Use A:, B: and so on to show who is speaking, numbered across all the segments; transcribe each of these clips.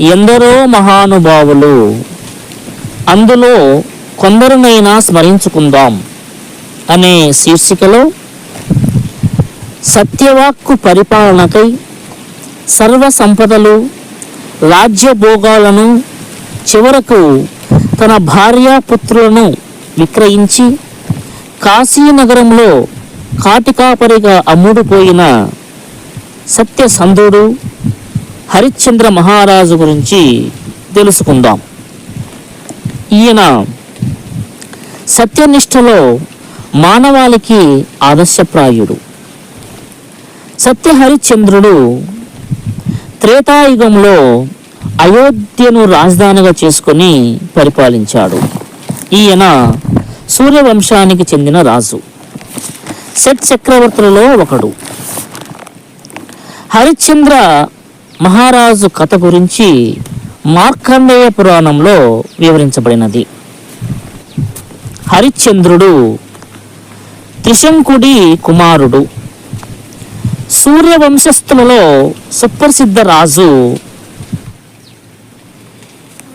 A: ఎందరో మహానుభావులు. అందులో కొందరినైనా స్మరించుకుందాం అనే శీర్షికలో సత్యవాక్కు పరిపాలనకై సర్వ సంపదలు రాజ్యభోగాలను చివరకు తన భార్యాపుత్రులను విక్రయించి కాశీనగరంలో కాటికాపరిగా అమ్ముడుపోయిన సత్యసంధుడు హరిశ్చంద్ర మహారాజు గురించి తెలుసుకుందాం. ఈయన సత్యనిష్టలో మానవాళికి ఆదర్శప్రాయుడు. సత్య హరిశ్చంద్రుడు త్రేతాయుగంలో అయోధ్యను రాజధానిగా చేసుకొని పరిపాలించాడు. ఈయన సూర్యవంశానికి చెందిన రాజు. సెట్ చక్రవర్తులలో ఒకడు. హరిశ్చంద్ర మహారాజు కథ గురించి మార్కండేయ పురాణంలో వివరించబడినది. హరిశ్చంద్రుడు త్రిశంకుడి కుమారుడు సూర్యవంశస్థులలో సుప్రసిద్ధ రాజు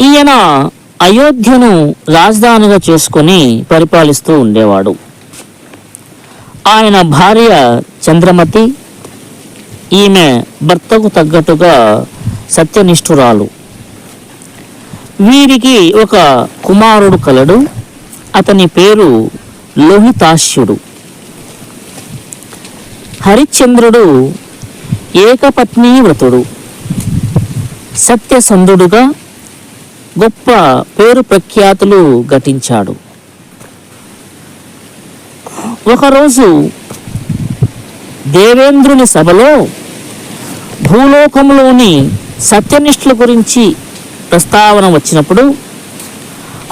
A: ఈయన అయోధ్యను రాజధానిగా చేసుకొని పరిపాలిస్తూ ఉండేవాడు. ఆయన భార్య చంద్రమతి ఈమె భర్తకు తగ్గట్టుగా సత్యనిష్ఠురాలు. వీరికి ఒక కుమారుడు కలడు అతని పేరు లోహితాశ్యుడు. హరిశ్చంద్రుడు ఏకపత్ని వ్రతుడు. సత్యసంధుడుగా గొప్ప పేరు ప్రఖ్యాతులు ఘటించాడు. ఒకరోజు దేవేంద్రుని సభలో భూలోకంలోని సత్యనిష్ఠుల గురించి ప్రస్తావన వచ్చినప్పుడు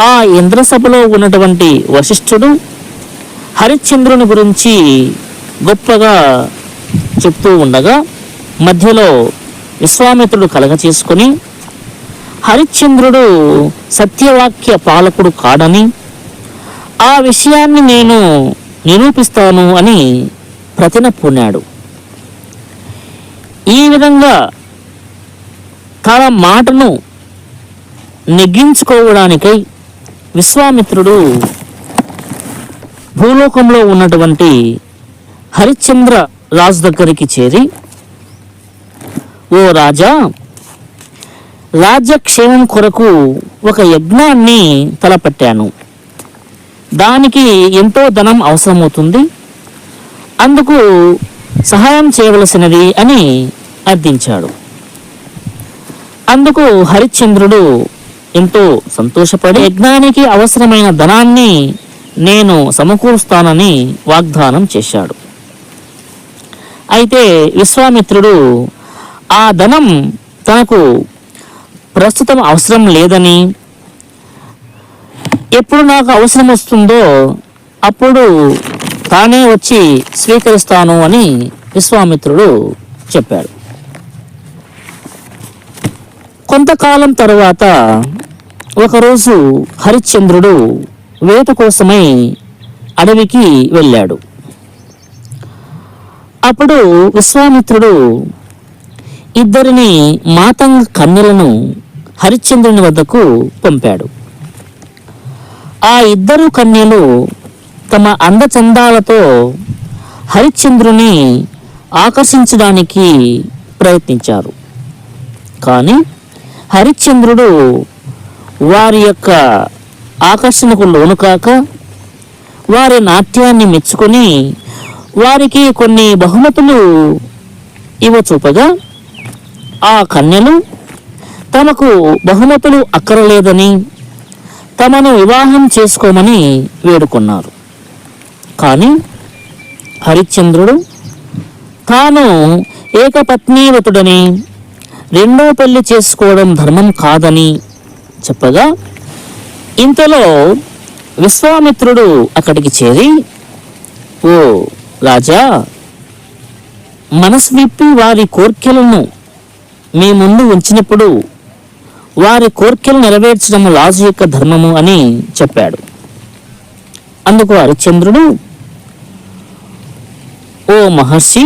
A: ఆ ఇంద్రసభలో ఉన్నటువంటి వశిష్ఠుడు హరిశ్చంద్రుని గురించి గొప్పగా చెప్తూ ఉండగా మధ్యలో విశ్వామిత్రుడు కలగ చేసుకుని హరిశ్చంద్రుడు సత్యవాక్య పాలకుడు కాడని ఆ విషయాన్ని నేను నిరూపిస్తాను అని ప్రతిన పూనాడు ఈ విధంగా తన మాటను నెగ్గించుకోవడానికై విశ్వామిత్రుడు భూలోకంలో ఉన్నటువంటి హరిశ్చంద్ర రాజు దగ్గరికి చేరి ఓ రాజా రాజ్యక్షేమం కొరకు ఒక యజ్ఞాన్ని తలపెట్టాను. దానికి ఎంతో ధనం అవసరమవుతుంది. అందుకు సహాయం చేయవలసినది అని అర్థించాడు. అందుకు హరిశ్చంద్రుడు ఎంతో సంతోషపడి యజ్ఞానికి అవసరమైన ధనాన్ని నేను సమకూరుస్తానని వాగ్దానం చేశాడు. అయితే విశ్వామిత్రుడు ఆ ధనం తనకు ప్రస్తుతం అవసరం లేదని ఎప్పుడు నాకు అవసరం వస్తుందో అప్పుడు తానే వచ్చి స్వీకరిస్తాను అని విశ్వామిత్రుడు చెప్పాడు. కొంతకాలం తరువాత ఒకరోజు హరిశ్చంద్రుడు వేట కోసమై అడవికి వెళ్ళాడు. అప్పుడు విశ్వామిత్రుడు ఇద్దరిని మాతంగ కన్యలను హరిశ్చంద్రుని వద్దకు పంపాడు. ఆ ఇద్దరు కన్యలు తమ అందచందాలతో హరిశ్చంద్రుని ఆకర్షించడానికి ప్రయత్నించారు. కానీ హరిశ్చంద్రుడు వారి యొక్క ఆకర్షణకు లోను కాక వారి నాట్యాన్ని మెచ్చుకొని వారికి కొన్ని బహుమతులు ఇవ్వచూపగా ఆ కన్యలు తమకు బహుమతులు అక్కరలేదని తమను వివాహం చేసుకోమని వేడుకున్నారు. కానీ హరిశ్చంద్రుడు తాను ఏకపత్నీవతుడని రెండో పెళ్ళి చేసుకోవడం ధర్మం కాదని చెప్పగా ఇంతలో విశ్వామిత్రుడు అక్కడికి చేరి ఓ రాజా మనసు విప్పి వారి కోర్కెలను మీ ముందు ఉంచినప్పుడు వారి కోర్కెలు నెరవేర్చడం రాజు యొక్క ధర్మము అని చెప్పాడు. అందుకు హరిశ్చంద్రుడు ఓ మహర్షి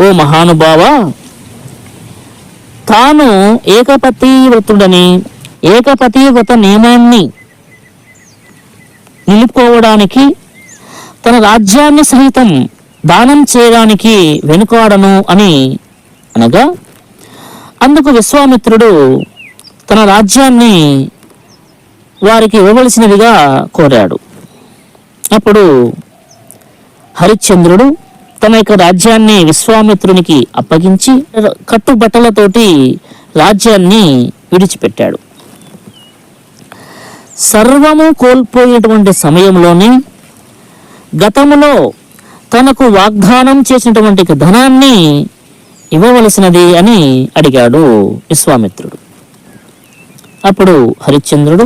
A: ఓ మహానుభావ తాను ఏకపతి ఏకపతివ్రత ఏకపతి వ్రత నియమాన్ని నిలుపుకోవడానికి తన రాజ్యాన్ని సహితం దానం చేయడానికి వెనుకాడను అని అనగా అందుకు విశ్వామిత్రుడు తన రాజ్యాన్ని వారికి ఇవ్వవలసినదిగా కోరాడు. అప్పుడు హరిశ్చంద్రుడు తన యొక్క రాజ్యాన్ని విశ్వామిత్రునికి అప్పగించి కట్టుబట్టలతోటి రాజ్యాన్ని విడిచిపెట్టాడు. సర్వము కోల్పోయినటువంటి సమయంలోనే గతంలో తనకు వాగ్దానం చేసినటువంటి ధనాన్ని ఇవ్వవలసినది అని అడిగాడు విశ్వామిత్రుడు. అప్పుడు హరిశ్చంద్రుడు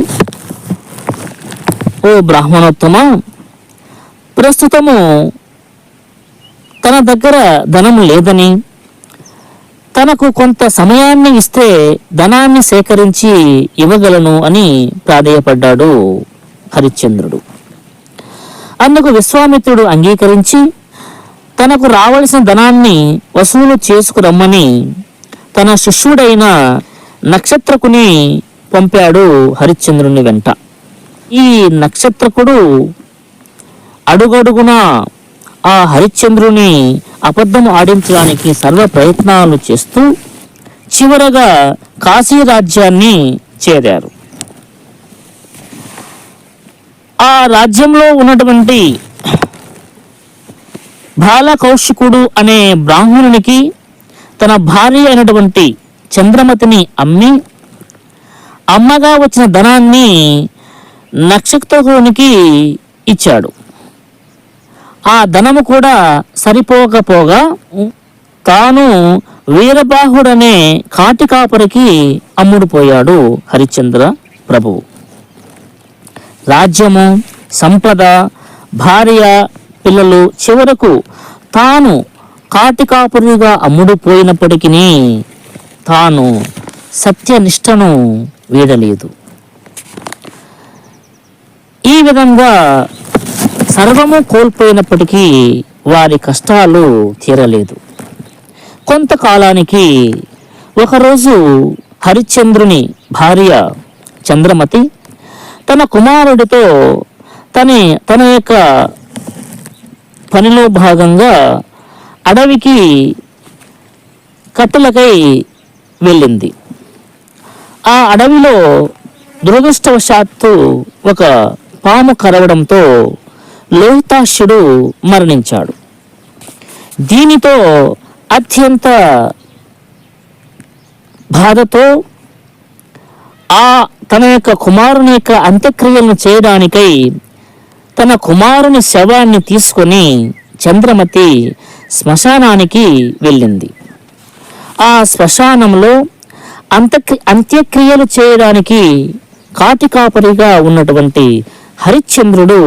A: ఓ బ్రాహ్మణోత్తమ ప్రస్తుతము తన దగ్గర ధనము లేదని తనకు కొంత సమయాన్ని ఇస్తే ధనాన్ని సేకరించి ఇవ్వగలను అని ప్రాధేయపడ్డాడు హరిశ్చంద్రుడు. అందుకు విశ్వామిత్రుడు అంగీకరించి తనకు రావలసిన ధనాన్ని వసూలు చేసుకురమ్మని తన శిష్యుడైన నక్షత్రకుని పంపాడు హరిశ్చంద్రుని వెంట. ఈ నక్షత్రకుడు అడుగడుగున ఆ హరిశ్చంద్రుని అబద్ధం ఆడించడానికి సర్వ ప్రయత్నాలు చేస్తూ చివరగా కాశీ రాజ్యాన్ని చేరారు. ఆ రాజ్యంలో ఉన్నటువంటి బాలకౌశికుడు అనే బ్రాహ్మణునికి తన భార్య అయినటువంటి చంద్రమతిని అమ్మి అమ్మగా వచ్చిన ధనాన్ని నక్షత్రకునికి ఇచ్చాడు. ఆ ధనము కూడా సరిపోకపోగా తాను వీరబాహుడనే కాటికాపరికి అమ్ముడుపోయాడు హరిశ్చంద్ర ప్రభువు. రాజ్యము సంపద భార్య పిల్లలు చివరకు తాను కాటికాపురిగా అమ్ముడుపోయినప్పటికీ తాను సత్యనిష్టను వీడలేదు. ఈ విధంగా సర్వము కోల్పోయినప్పటికీ వారి కష్టాలు తీరలేదు. కొంతకాలానికి ఒకరోజు హరిశ్చంద్రుని భార్య చంద్రమతి తన కుమారుడితో తన తన యొక్క పనిలో భాగంగా అడవికి కట్టెలకై వెళ్ళింది. ఆ అడవిలో దురదృష్టవశాత్తు ఒక పాము కరవడంతో లోహితాశ్యుడు మరణించాడు. దీనితో అత్యంత బాధతో ఆ తన యొక్క కుమారుని యొక్క అంత్యక్రియలను చేయడానికై తన కుమారుని శవాన్ని తీసుకొని చంద్రమతి శ్మశానానికి వెళ్ళింది. ఆ శ్మశానంలో అంత్యక్రి అంత్యక్రియలు చేయడానికి కాటికాపరిగా ఉన్నటువంటి హరిశ్చంద్రుడు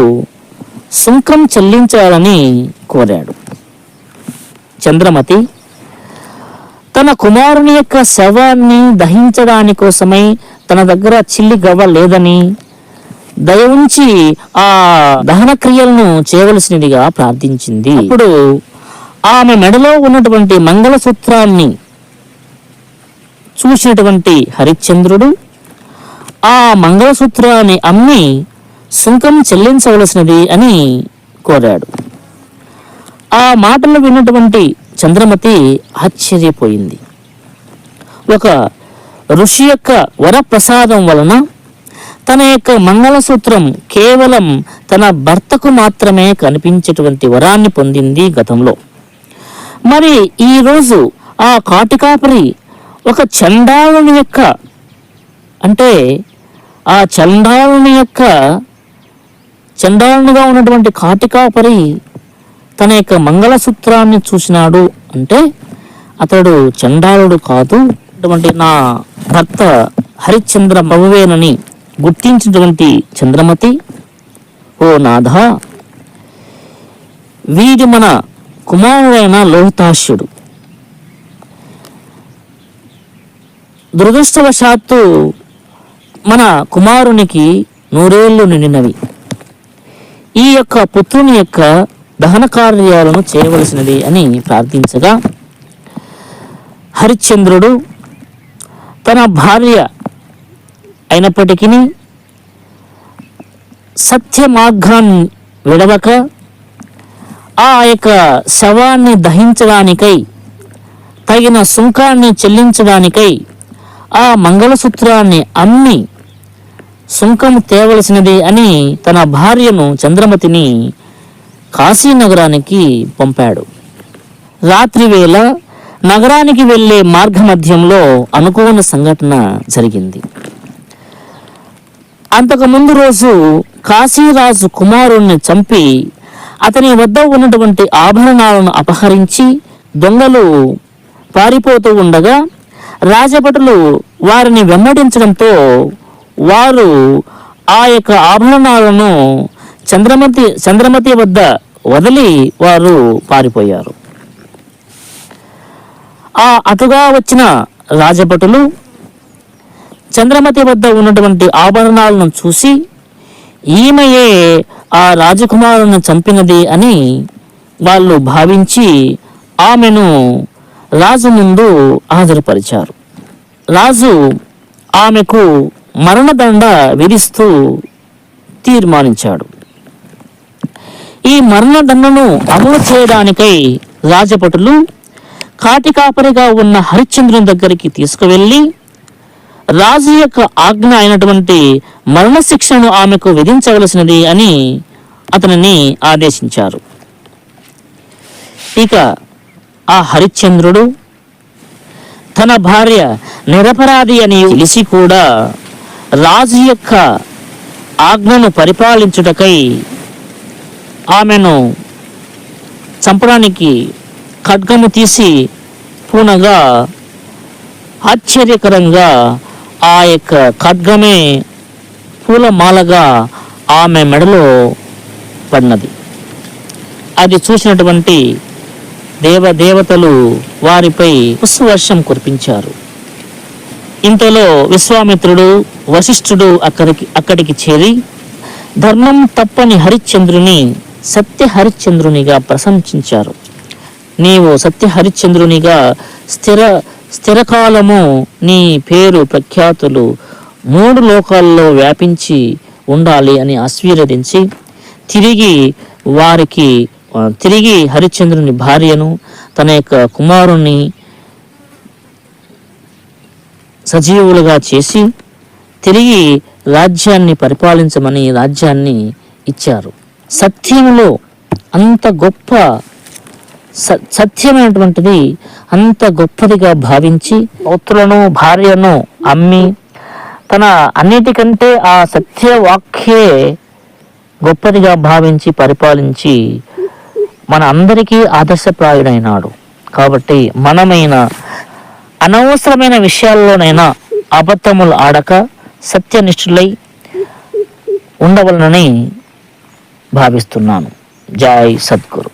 A: సుంకం చెల్లించాలని కోరాడు. చంద్రమతి తన కుమారుని యొక్క శవాన్ని దహించడాని కోసమై తన దగ్గర చిల్లి గవ్వ లేదని దయ ఉంచి ఆ దహన క్రియలను చేయవలసినదిగా ప్రార్థించింది. ఇప్పుడు ఆమె మెడలో ఉన్నటువంటి మంగళసూత్రాన్ని చూసినటువంటి హరిశ్చంద్రుడు ఆ మంగళసూత్రాన్ని అమ్మి సుంకం చెల్లించవలసినది అని కోరాడు. ఆ మాటలు విన్నటువంటి చంద్రమతి ఆశ్చర్యపోయింది. ఒక ఋషి యొక్క వరప్రసాదం వలన తన యొక్క మంగళసూత్రం కేవలం తన భర్తకు మాత్రమే కనిపించేటువంటి వరాన్ని పొందింది గతంలో. మరి ఈరోజు ఆ కాటికాపరి ఒక చండాలుని యొక్క అంటే ఆ చండాలుని యొక్క చండాలనుగా ఉన్నటువంటి కాటికాపరి తన యొక్క మంగళసూత్రాన్ని చూసినాడు అంటే అతడు చండాలుడు కాదు. అటువంటి నా భర్త హరిశ్చంద్ర ప్రభువేనని గుర్తించినటువంటి చంద్రమతి ఓ నాథ వీడి మన కుమారుడైన లోహితాశ్యుడు దురదృష్టవశాత్తు మన కుమారునికి నూరేళ్ళు నిండినవి. ఈ యొక్క పుత్రుని యొక్క దహన కార్యాలను చేయవలసినది అని ప్రార్థించగా హరిశ్చంద్రుడు తన భార్య అయినప్పటికీ సత్య మార్గాన్ని విడవక ఆ యొక్క శవాన్ని దహించడానికై తగిన సుంకాన్ని చెల్లించడానికై ఆ మంగళసూత్రాన్ని అమ్మి సుంకము తేవలసినది అని తన భార్యను చంద్రమతిని కాశీనగరానికి పంపాడు. రాత్రివేళ నగరానికి వెళ్ళే మార్గమధ్యంలో అనుకోని సంఘటన జరిగింది. అంతకుముందు రోజు కాశీరాజు కుమారుణ్ణి చంపి అతని వద్ద ఉన్నటువంటి ఆభరణాలను అపహరించి దొంగలు పారిపోతూ ఉండగా రాజభటులు వారిని వెంబడించడంతో వారు ఆ యొక్క ఆభరణాలను చంద్రమతి చంద్రమతి వద్ద వదిలి వారు పారిపోయారు. ఆ అటుగా వచ్చిన రాజభటులు చంద్రమతి వద్ద ఉన్నటువంటి ఆభరణాలను చూసి ఈమెయే ఆ రాజకుమారులను చంపినది అని వాళ్ళు భావించి ఆమెను రాజు ముందు హాజరుపరిచారు. రాజు ఆమెకు మరణదండ విధిస్తూ తీర్మానించాడు. ఈ మరణదండను అమలు చేయడానికై రాజభటులు కాటికాపరిగా ఉన్న హరిశ్చంద్రుని దగ్గరికి తీసుకువెళ్ళి రాజు యొక్క ఆజ్ఞ అయినటువంటి మరణశిక్షను ఆమెకు విధించవలసినది అని అతనిని ఆదేశించారు. ఇక ఆ హరిశ్చంద్రుడు తన భార్య నిరపరాధి అని తెలిసి కూడా రాజు యొక్క ఆజ్ఞను పరిపాలించుటకై ఆమెను చంపడానికి ఖడ్గము తీసి పూనగా ఆశ్చర్యకరంగా ఆ యొక్క ఖడ్గమే పూలమాలగా ఆమె మెడలో పడినది. అది చూసినటువంటి దేవ దేవతలు వారిపై పుష్పవర్షం కురిపించారు. ఇంతలో విశ్వామిత్రుడు వశిష్ఠుడు అక్కడికి అక్కడికి చేరి ధర్మం తప్పని హరిశ్చంద్రుని సత్య హరిశ్చంద్రునిగా ప్రశంసించారు. నీవు సత్య హరిశ్చంద్రునిగా స్థిర స్థిరకాలము నీ పేరు ప్రఖ్యాతులు మూడు లోకాల్లో వ్యాపించి ఉండాలి అని ఆశీర్వదించి తిరిగి వారికి తిరిగి హరిశ్చంద్రుని భార్యను తన యొక్క కుమారుణ్ణి సజీవులుగా చేసి తిరిగి రాజ్యాన్ని పరిపాలించమని రాజ్యాన్ని ఇచ్చారు. సత్యంలో అంత గొప్ప స సత్యమైనటువంటిది అంత గొప్పదిగా భావించి పౌత్రులను భార్యను అమ్మి తన అన్నిటికంటే ఆ సత్యవాక్యే గొప్పదిగా భావించి పరిపాలించి మన అందరికీ ఆదర్శప్రాయుడైనాడు. కాబట్టి మనమైన అనవసరమైన విషయాల్లోనైనా అబద్ధములు ఆడక సత్యనిష్ఠులై ఉండవలనని భావిస్తున్నాను. జై సద్గురు.